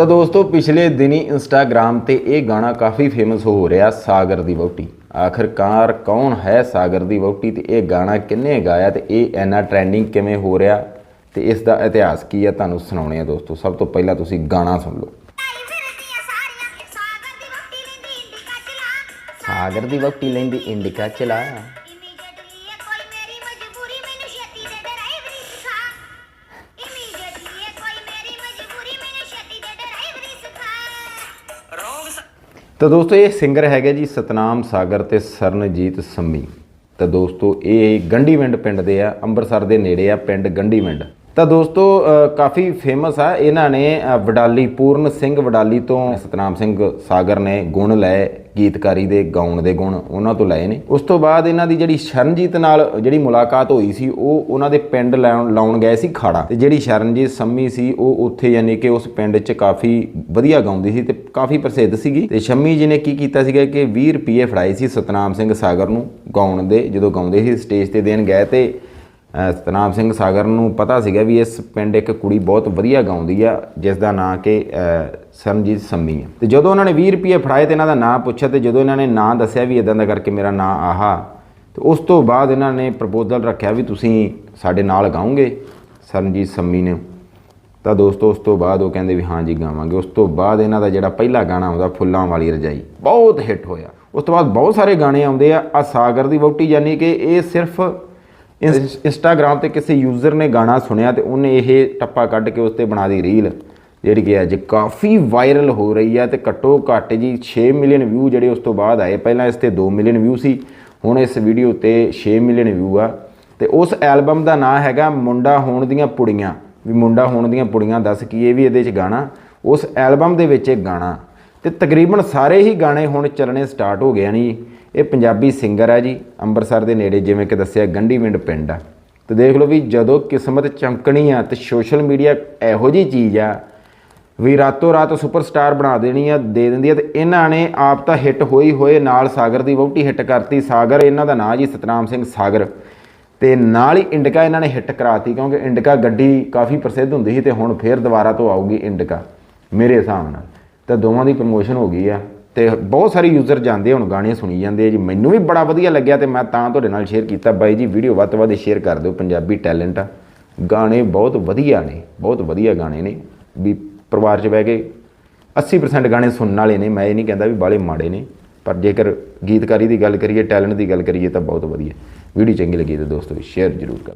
ਤਾਂ ਦੋਸਤੋ ਪਿਛਲੇ ਦਿਨੀ ਇੰਸਟਾਗ੍ਰam ਤੇ ਇਹ ਗਾਣਾ ਕਾਫੀ ਫੇਮਸ ਹੋ ਰਿਹਾ ਸਾਗਰ ਦੀ ਵਹੁਟੀ। ਆਖਰਕਾਰ ਕੌਣ ਹੈ ਸਾਗਰ ਦੀ ਵਹੁਟੀ ਤੇ ਇਹ ਗਾਣਾ ਕਿੰਨੇ ਗਾਇਆ ਤੇ ਇਹ ਐਨਾ ਟ੍ਰੈਂਡਿੰਗ ਕਿਵੇਂ ਹੋ ਰਿਹਾ ਤੇ ਇਸ ਦਾ ਇਤਿਹਾਸ ਕੀ ਹੈ ਤੁਹਾਨੂੰ ਸੁਣਾਉਣੇ ਆ ਦੋਸਤੋ। ਸਭ ਤੋਂ ਪਹਿਲਾਂ ਤੁਸੀਂ ਗਾਣਾ ਸੁਣ ਲਓ। ਸਾਗਰ ਦੀ ਵਹੁਟੀ ਲੈਂਦੀ ਇੰਡੀਕਾ ਚਲਾ। ਤਾਂ ਦੋਸਤੋ, ਇਹ ਸਿੰਗਰ ਹੈਗੇ ਜੀ ਸਤਨਾਮ ਸਾਗਰ ਤੇ ਸਰਨਜੀਤ ਸੰਮੀ। ਤਾਂ ਦੋਸਤੋ, ਇਹ ਗੰਡੀਵਿੰਡ ਪਿੰਡ ਦੇ ਆ, ਅੰਮ੍ਰਿਤਸਰ ਦੇ ਨੇੜੇ ਆ, ਪਿੰਡ ਗੰਡੀਵਿੰਡ। ਤਾਂ ਦੋਸਤੋ ਕਾਫੀ ਫੇਮਸ ਆ। ਇਹਨਾਂ ਨੇ ਵਡਾਲੀ, ਪੂਰਨ ਸਿੰਘ ਵਡਾਲੀ ਤੋਂ ਸਤਨਾਮ ਸਿੰਘ ਸਾਗਰ ਨੇ ਗੁਣ ਲਏ, ਗੀਤਕਾਰੀ ਦੇ, ਗਾਉਣ ਦੇ ਗੁਣ ਉਹਨਾਂ ਤੋਂ ਲਏ ਨੇ। ਉਸ ਤੋਂ ਬਾਅਦ ਇਹਨਾਂ ਦੀ ਜਿਹੜੀ ਸ਼ਰਨਜੀਤ ਨਾਲ ਜਿਹੜੀ ਮੁਲਾਕਾਤ ਹੋਈ ਸੀ, ਉਹ ਉਹਨਾਂ ਦੇ ਪਿੰਡ ਲਾਉਣ ਲਾਉਣ ਗਏ ਸੀ ਖਾੜਾ। ਤੇ ਜਿਹੜੀ ਸ਼ਰਨਜੀਤ ਸੰਮੀ ਸੀ, ਉਹ ਉੱਥੇ ਯਾਨੀ ਕਿ ਉਸ ਪਿੰਡ 'ਚ ਕਾਫੀ ਵਧੀਆ ਗਾਉਂਦੀ ਸੀ ਤੇ ਕਾਫੀ ਪ੍ਰਸਿੱਧ ਸੀਗੀ। ਤੇ ਸ਼ੰਮੀ ਜੀ ਨੇ ਕੀ ਕੀਤਾ ਸੀਗਾ ਕਿ 20 ਰੁਪਏ ਫੜਾਏ ਸੀ ਸਤਨਾਮ ਸਿੰਘ ਸਾਗਰ ਨੂੰ ਗਾਉਣ ਦੇ, ਜਦੋਂ ਗਾਉਂਦੇ ਸੀ, ਸਟੇਜ ਤੇ ਦੇਣ ਗਏ ਤੇ ਸਤਨਾਮ ਸਿੰਘ ਸਾਗਰ ਨੂੰ ਪਤਾ ਸੀਗਾ ਵੀ ਇਸ ਪਿੰਡ ਇੱਕ ਕੁੜੀ ਬਹੁਤ ਵਧੀਆ ਗਾਉਂਦੀ ਆ, ਜਿਸ ਦਾ ਨਾਂ ਕਿ ਸਰਨਜੀਤ ਸੰਮੀ ਆ। ਤੇ ਜਦੋਂ ਉਹਨਾਂ ਨੇ 20 ਰੁਪਏ ਫੜਾਏ ਤੇ ਇਹਨਾਂ ਦਾ ਨਾਂ ਪੁੱਛਿਆ ਤੇ ਜਦੋਂ ਇਹਨਾਂ ਨੇ ਨਾਂ ਦੱਸਿਆ ਵੀ ਇਦਾਂ ਦਾ ਕਰਕੇ ਮੇਰਾ ਨਾਂ ਆਹਾ, ਤੇ ਉਸ ਤੋਂ ਬਾਅਦ ਇਹਨਾਂ ਨੇ ਪ੍ਰਪੋਜ਼ਲ ਰੱਖਿਆ ਵੀ ਤੁਸੀਂ ਸਾਡੇ ਨਾਲ ਗਾਓਗੇ ਸਰਨਜੀਤ ਸੰਮੀ ਨੇ। ਤਾਂ ਦੋਸਤੋ, ਉਸ ਤੋਂ ਬਾਅਦ ਉਹ ਕਹਿੰਦੇ ਵੀ ਹਾਂ ਜੀ, ਗਾਵਾਂਗੇ। ਉਸ ਤੋਂ ਬਾਅਦ ਇਹਨਾਂ ਦਾ ਜਿਹੜਾ ਪਹਿਲਾ ਗਾਣਾ ਆਉਂਦਾ, ਫੁੱਲਾਂ ਵਾਲੀ ਰਜਾਈ, ਬਹੁਤ ਹਿੱਟ ਹੋਇਆ। ਉਸ ਤੋਂ ਬਾਅਦ ਬਹੁਤ ਸਾਰੇ ਗਾਣੇ ਆਉਂਦੇ ਆ। ਆ ਸਾਗਰ ਦੀ ਵਹੁਟੀ ਯਾਨੀ ਕਿ ਇਹ ਸਿਰਫ ਇੰਸ- ਇੰਸਟਾਗ੍ਰਾਮ ਤੇ ਕਿਸੇ ਯੂਜ਼ਰ ਨੇ ਗਾਣਾ ਸੁਣਿਆ ਤੇ ਉਹਨੇ ਇਹ ਟੱਪਾ ਕੱਢ ਕੇ ਉਸ ਤੇ ਬਣਾ ਦੀ ਰੀਲ ਜਿਹੜੀ ਕਿ ਅੱਜ ਕਾਫੀ ਵਾਇਰਲ ਹੋ ਰਹੀ ਹੈ ਤੇ ਘੱਟੋ ਘੱਟ ਜੀ 6 ਮਿਲੀਅਨ ਵਿਊ ਜਿਹੜੇ ਉਸ ਤੋਂ ਬਾਅਦ ਆਏ। ਪਹਿਲਾਂ ਇਸ ਤੇ 2 ਮਿਲੀਅਨ ਵਿਊ ਸੀ, ਹੁਣ ਇਸ ਵੀਡੀਓ ਤੇ 6 ਮਿਲੀਅਨ ਵਿਊ ਆ। ਤੇ ਉਸ ਐਲਬਮ ਦਾ ਨਾਮ ਹੈਗਾ ਮੁੰਡਾ ਹੋਣ ਦੀਆਂ ਪੁੜੀਆਂ। ਵੀ ਮੁੰਡਾ ਹੋਣ ਦੀਆਂ ਪੁੜੀਆਂ ਦੱਸ ਕੀ ਇਹ ਵੀ ਇਹਦੇ 'ਚ ਗਾਣਾ? ਉਸ ਐਲਬਮ ਦੇ ਵਿੱਚ ਇੱਕ ਗਾਣਾ। ਤੇ ਤਕਰੀਬਨ ਸਾਰੇ ਹੀ ਗਾਣੇ ਹੁਣ ਚੱਲਣੇ ਸਟਾਰਟ ਹੋ ਗਏ ਨੇ। ਇਹ ਪੰਜਾਬੀ ਸਿੰਗਰ ਹੈ ਜੀ, ਅੰਮ੍ਰਿਤਸਰ ਦੇ ਨੇੜੇ, ਜਿਵੇਂ ਕਿ ਦੱਸਿਆ ਗੰਡੀਵਿੰਡ ਪਿੰਡ ਆ। ਤੇ ਦੇਖ ਲਓ ਵੀ ਜਦੋਂ ਕਿਸਮਤ ਚਮਕਣੀ ਆ ਤੇ ਸੋਸ਼ਲ ਮੀਡੀਆ ਇਹੋ ਜੀ ਚੀਜ਼ ਆ ਵੀ ਰਾਤੋਂ ਰਾਤ ਸੁਪਰਸਟਾਰ ਬਣਾ ਦੇਣੀ ਆ, ਦੇ ਦਿੰਦੀ ਆ ਤੇ ਇਹਨਾਂ ਨੇ ਆਪ ਤਾਂ ਹਿੱਟ ਹੋਈ ਹੋਏ, ਨਾਲ ਸਾਗਰ ਦੀ ਵਹੁਟੀ ਹਿੱਟ ਕਰਤੀ, ਸਾਗਰ ਇਹਨਾਂ ਦਾ ਨਾਂ ਜੀ ਸਤਨਾਮ ਸਿੰਘ ਸਾਗਰ। ਤੇ ਨਾਲ ਹੀ ਇੰਡਕਾ ਇਹਨਾਂ ਨੇ ਹਿੱਟ ਕਰਾਤੀ, ਕਿਉਂਕਿ ਇੰਡਕਾ ਗੱਡੀ ਕਾਫੀ ਪ੍ਰਸਿੱਧ ਹੁੰਦੀ ਸੀ ਤੇ ਹੁਣ ਫੇਰ ਦੁਬਾਰਾ ਤੋਂ ਆਊਗੀ ਇੰਡਕਾ, ਮੇਰੇ ਹਿਸਾਬ ਨਾਲ। ਤਾਂ ਦੋਵਾਂ ਦੀ ਪ੍ਰਮੋਸ਼ਨ ਹੋ ਗਈ ਆ। ਤੇ ਬਹੁਤ ਸਾਰੇ ਯੂਜ਼ਰ ਜਾਂਦੇ ਹੁਣ ਗਾਣੇ ਸੁਣੀ ਜਾਂਦੇ ਆ ਜੀ। ਮੈਨੂੰ ਵੀ ਬੜਾ ਵਧੀਆ ਲੱਗਿਆ ਤੇ ਮੈਂ ਤਾਂ ਤੁਹਾਡੇ ਨਾਲ ਸ਼ੇਅਰ ਕੀਤਾ। ਬਾਈ ਜੀ ਵੀਡੀਓ ਵੱਧ ਤੋਂ ਵੱਧ ਸ਼ੇਅਰ ਕਰ ਦਿਓ, ਪੰਜਾਬੀ ਟੈਲੈਂਟ ਆ। ਗਾਣੇ ਬਹੁਤ ਵਧੀਆ ਨੇ, ਬਹੁਤ ਵਧੀਆ ਗਾਣੇ ਨੇ। ਵੀ ਪਰਿਵਾਰ 'ਚ ਬਹਿ ਕੇ 80% ਗਾਣੇ ਸੁਣਨ ਵਾਲੇ ਨੇ, ਮੈਂ ਇਹ ਨਹੀਂ ਕਹਿੰਦਾ ਵੀ ਬਾਲੇ ਮਾੜੇ ਨੇ। ਪਰ ਜੇਕਰ ਗੀਤਕਾਰੀ ਦੀ ਗੱਲ ਕਰੀਏ ਟੈਲੈਂਟ ਦੀ ਗੱਲ ਕਰੀਏ ਤਾਂ ਬਹੁਤ ਵਧੀਆ। ਵੀਡੀਓ ਚੰਗੀ ਲੱਗੀ ਤਾਂ ਦੋਸਤੋ ਸ਼ੇਅਰ ਜ਼ਰੂਰ ਕਰੋ।